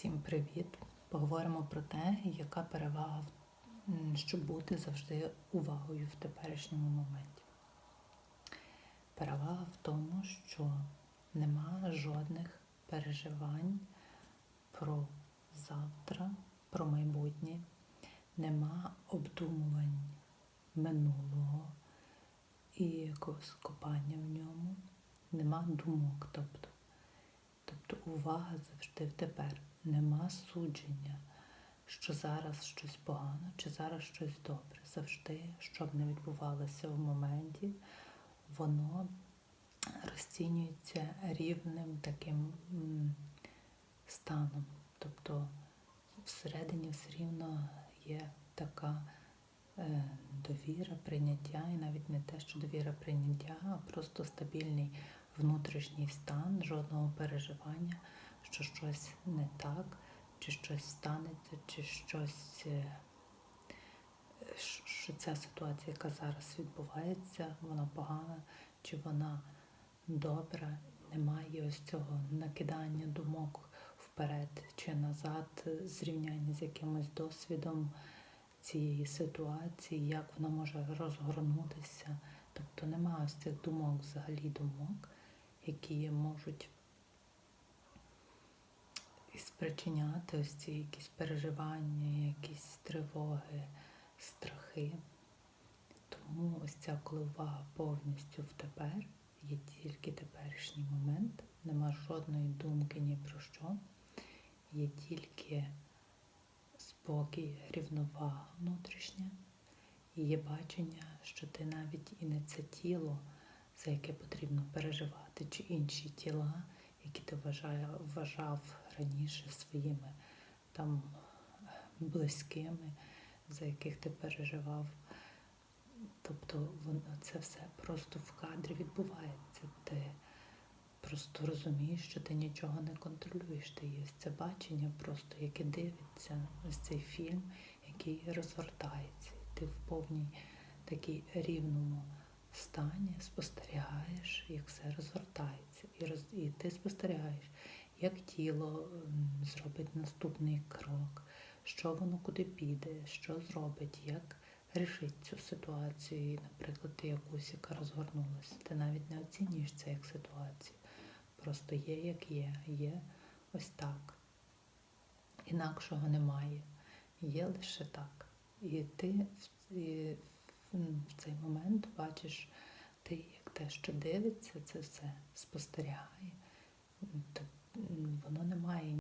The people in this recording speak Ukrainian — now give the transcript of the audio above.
Всім привіт! Поговоримо про те, яка перевага, щоб бути завжди увагою в теперішньому моменті. Перевага в тому, що нема жодних переживань про завтра, про майбутнє, нема обдумувань минулого і якогось копання в ньому, нема думок, тобто. Увага завжди в тепер. Нема судження, що зараз щось погано чи зараз щось добре. Завжди, що б не відбувалося в моменті, воно розцінюється рівним таким станом. Тобто всередині все рівно є така е, довіра, прийняття, і навіть не те, що довіра прийняття, а просто стабільний внутрішній стан, жодного переживання, що щось не так, чи щось станеться, чи щось, е, що- ця ситуація, яка зараз відбувається, вона погана, чи вона добра. Немає ось цього накидання думок вперед чи назад, зрівняння з якимось досвідом цієї ситуації, як вона може розгорнутися. Тобто немає ось цих думок, взагалі думок, які можуть спричиняти ось ці якісь переживання, якісь тривоги, страхи. Тому ось ця коли повністю в тепер, є тільки теперішній момент, нема жодної думки ні про що, є тільки спокій, рівновага внутрішня, і є бачення, що ти навіть і не це тіло, за яке потрібно переживати, чи інші тіла, які ти вважав раніше своїми там близькими, за яких ти переживав. Тобто це все просто в кадрі відбувається. Ти просто розумієш, що ти нічого не контролюєш. Ти є це бачення, просто яке дивиться, ось цей фільм, який розгортається. Ти в повній такій рівному стані спостерігаєш, як все розгортається. І, роз... і ти спостерігаєш, як тіло зробить наступний крок, що воно куди піде, що зробить, як рішить цю ситуацію, І, наприклад, ти якусь, яка розгорнулася. Ти навіть не оцінюєш це як ситуацію. Просто є, як є, є ось так. Інакшого немає. Є лише так. І ти і в цей момент бачиш, ти як те, що дивиться, це все спостерігає, воно не має